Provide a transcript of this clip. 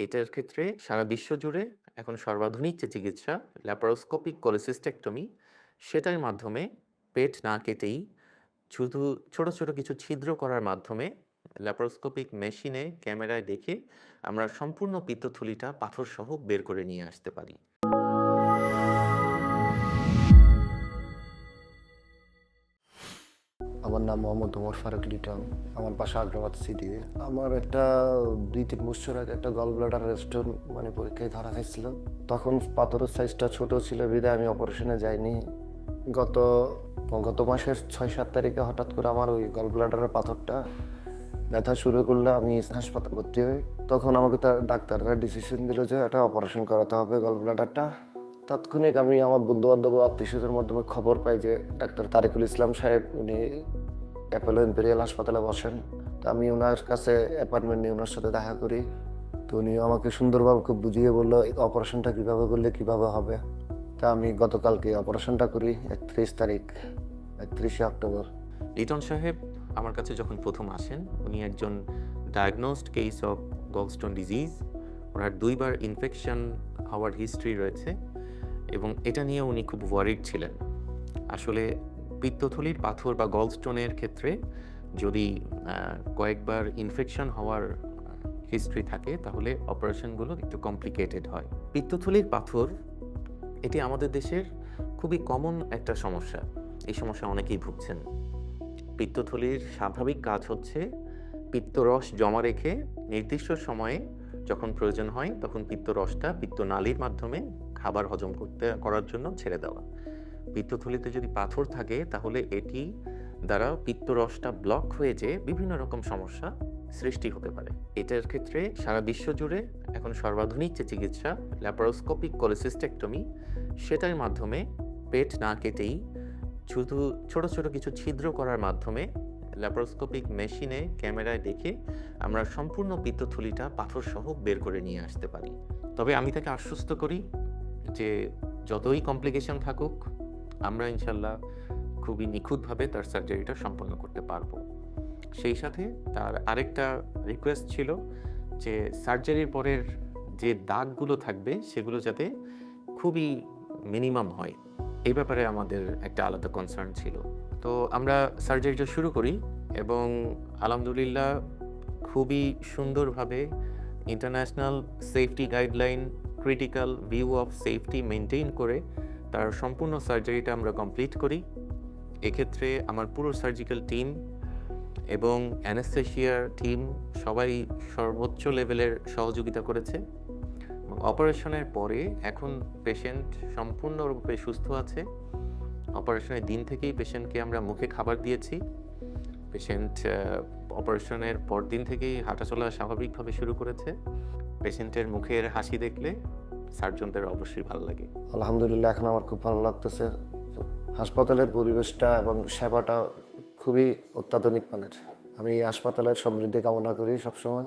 এটার ক্ষেত্রে সারা বিশ্ব জুড়ে এখন সর্বাধুনিক যে চিকিৎসা ল্যাপারোস্কোপিক কোলেসিস্টেক্টমি সেটার মাধ্যমে পেট না কেটেই শুধু ছোট ছোট কিছু ছিদ্র করার মাধ্যমে ল্যাপারোস্কোপিক মেশিনে ক্যামেরায় দেখে আমরা সম্পূর্ণ পিত্তথলিটা, পাথরসহ বের করে নিয়ে আসতে পারি। আমার নাম মোহাম্মদ ওমর ফারুক লিটন, আমার বাসা আগ্রাবাদ সিটি আমার একটা দুই তিন বছর আগে একটা গল ব্লাডার মানে পরীক্ষায় ধরা হয়েছিল। তখন পাথরের সাইজটা ছোট ছিল, বিধায় আমি অপারেশনে যাইনি। গত গত মাসের ছয় সাত তারিখে হঠাৎ করে আমার ওই গল ব্লাডারের পাথরটা ব্যথা শুরু করলে আমি হাসপাতাল ভর্তি হই। তখন আমাকে তার ডাক্তাররা ডিসিশন দিল যে এটা অপারেশন করাতে হবে গল ব্লাডারটা তাৎক্ষণিক আমি আমার বন্ধু বান্ধব আত্মীয়দের মাধ্যমে খবর পাই যে ডাক্তার তারিকুল ইসলাম সাহেব, উনি অ্যাপোলো ইম্পেরিয়াল হাসপাতালে বসেন। তো আমি ওনার কাছে অ্যাপার্টমেন্ট নিয়ে ওনার সাথে দেখা করি। তো উনি আমাকে সুন্দরভাবে খুব বুঝিয়ে বলল অপারেশনটা কীভাবে করলে কীভাবে হবে? তা আমি গতকালকে অপারেশনটা করি, একত্রিশ তারিখ, একত্রিশে অক্টোবর। লিটন সাহেব, আমার কাছে যখন প্রথম আসেন, উনি একজন diagnosed case of gallstone disease ওনার দুইবার ইনফেকশন হওয়ার হিস্ট্রি রয়েছে। এবং এটা নিয়ে উনি খুব ওয়ারিড ছিলেন। আসলে পিত্তথলির পাথর বা গলস্টোনের ক্ষেত্রে যদি কয়েকবার ইনফেকশন হওয়ার হিস্ট্রি থাকে, তাহলে অপারেশনগুলো একটু কমপ্লিকেটেড হয়। পিত্তথলির পাথর, এটি আমাদের দেশের খুবই কমন একটা সমস্যা। এই সমস্যা অনেকেই ভুগছেন। পিত্তথলির স্বাভাবিক কাজ হচ্ছে পিত্তরস জমা রেখে নির্দিষ্ট সময়ে যখন প্রয়োজন হয়, তখন পিত্তরসটা পিত্তনালীর মাধ্যমে খাবার হজম করতে, করার জন্য ছেড়ে দেওয়া। পিত্তথলিতে যদি পাথর থাকে, তাহলে এটি দ্বারা পিত্তরসটা ব্লক হয়ে যেয়ে বিভিন্ন রকম সমস্যা সৃষ্টি হতে পারে। এটার ক্ষেত্রে সারা বিশ্ব জুড়ে এখন সর্বাধুনিক যে চিকিৎসা ল্যাপারোস্কোপিক কোলেসিস্টেক্টমি সেটার মাধ্যমে পেট না কেটেই শুধু ছোট ছোট কিছু ছিদ্র করার মাধ্যমে ল্যাপারোস্কোপিক মেশিনে ক্যামেরায় দেখে আমরা সম্পূর্ণ পিত্তথলিটা পাথর সহ বের করে নিয়ে আসতে পারি। তবে আমি তাকে আশ্বস্ত করি যে যতই কমপ্লিকেশন থাকুক, আমরা ইনশাল্লাহ খুবই নিখুঁতভাবে তার সার্জারিটা সম্পন্ন করতে পারব। সেই সাথে তার আরেকটা রিকোয়েস্ট ছিল যে সার্জারির পরের যে দাগগুলো থাকবে, সেগুলো যাতে খুবই মিনিমাম হয়। এই ব্যাপারে আমাদের একটা আলাদা কনসার্ন ছিল। তো আমরা সার্জারিটা শুরু করি এবং আলহামদুলিল্লাহ খুবই সুন্দরভাবে international safety guideline critical view of safety maintain করে তার সম্পূর্ণ সার্জারিটা আমরা কমপ্লিট করি। এক্ষেত্রে আমার পুরো সার্জিক্যাল টিম এবং অ্যানেস্থেশিয়ার টিম সবাই সর্বোচ্চ লেভেলের সহযোগিতা করেছে। অপারেশনের পরে এখন পেশেন্ট সম্পূর্ণরূপে সুস্থ আছে। অপারেশনের দিন থেকেই পেশেন্টকে আমরা মুখে খাবার দিয়েছি। পেশেন্ট অপারেশনের পর দিন থেকেই হাঁটাচলা স্বাভাবিকভাবে শুরু করেছে। পেশেন্টের মুখের হাসি দেখলে সার্জনদের অবশ্যই ভালো লাগে। আলহামদুলিল্লাহ, এখন আমার খুব ভালো লাগতেছে। হাসপাতালের পরিবেশটা এবং সেবাটা খুবই অত্যাধুনিক মানের। আমি হাসপাতালের সমৃদ্ধি কামনা করি সবসময়।